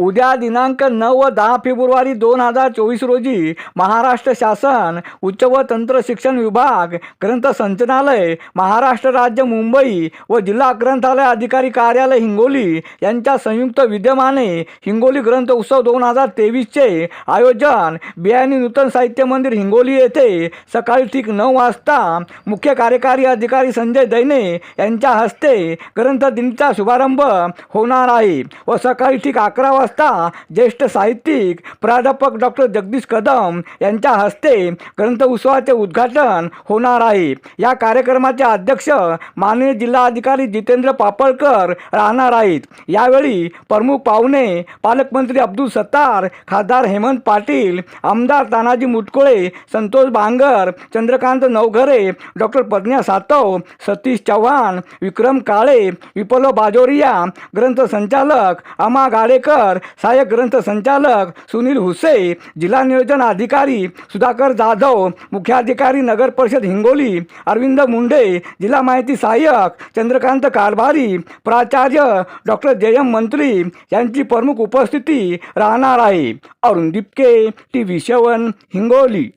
उद्या दिनांक नऊ व दहा फेब्रुवारी दोन हजार चोवीस रोजी महाराष्ट्र शासन उच्च व तंत्र शिक्षण विभाग ग्रंथसंचनालय महाराष्ट्र राज्य मुंबई व जिल्हा ग्रंथालय अधिकारी कार्यालय हिंगोली यांच्या संयुक्त विद्यमाने हिंगोली ग्रंथ उत्सव दोन हजार तेवीसचे आयोजन बियाणी नूतन साहित्य मंदिर हिंगोली येथे सकाळी ठीक नऊ वाजता मुख्य कार्यकारी अधिकारी संजय दैने यांच्या हस्ते ग्रंथ दिनचा शुभारंभ होणार आहे व सकाळी ठीक अकरा वाजता ज्येष्ठ साहित्यिक प्राध्यापक डॉक्टर जगदीश कदम यांच्या हस्ते ग्रंथ उत्सवाचे उद्घाटन होणार आहे. या कार्यक्रमाचे अध्यक्ष माननीय जिल्हाधिकारी जितेंद्र पापळकर राहणार आहेत. यावेळी प्रमुख पाहुणे पालकमंत्री अब्दुल सत्तार खासदार हेमंत पाटील आमदार तानाजी मुटकुळे संतोष बांगर चंद्रकांत नवघरे डॉक्टर प्रज्ञा सातव सतीश चव्हाण विक्रम काळे विपलो बाजोरिया ग्रंथ संचालक अमा गाडेकर सहाय्यक ग्रंथ संचालक सुनील हुसे जिल्हा नियोजन अधिकारी सुधाकर जाधव मुख्याधिकारी नगर परिषद हिंगोली अरविंद मुंडे जिल्हा माहिती सहाय्यक चंद्रकांत कारभारी प्राचार्य डॉक्टर जयम मंत्री यांची प्रमुख उपस्थिती राहणार आहे. Arun Dipke T V seven Hingoli.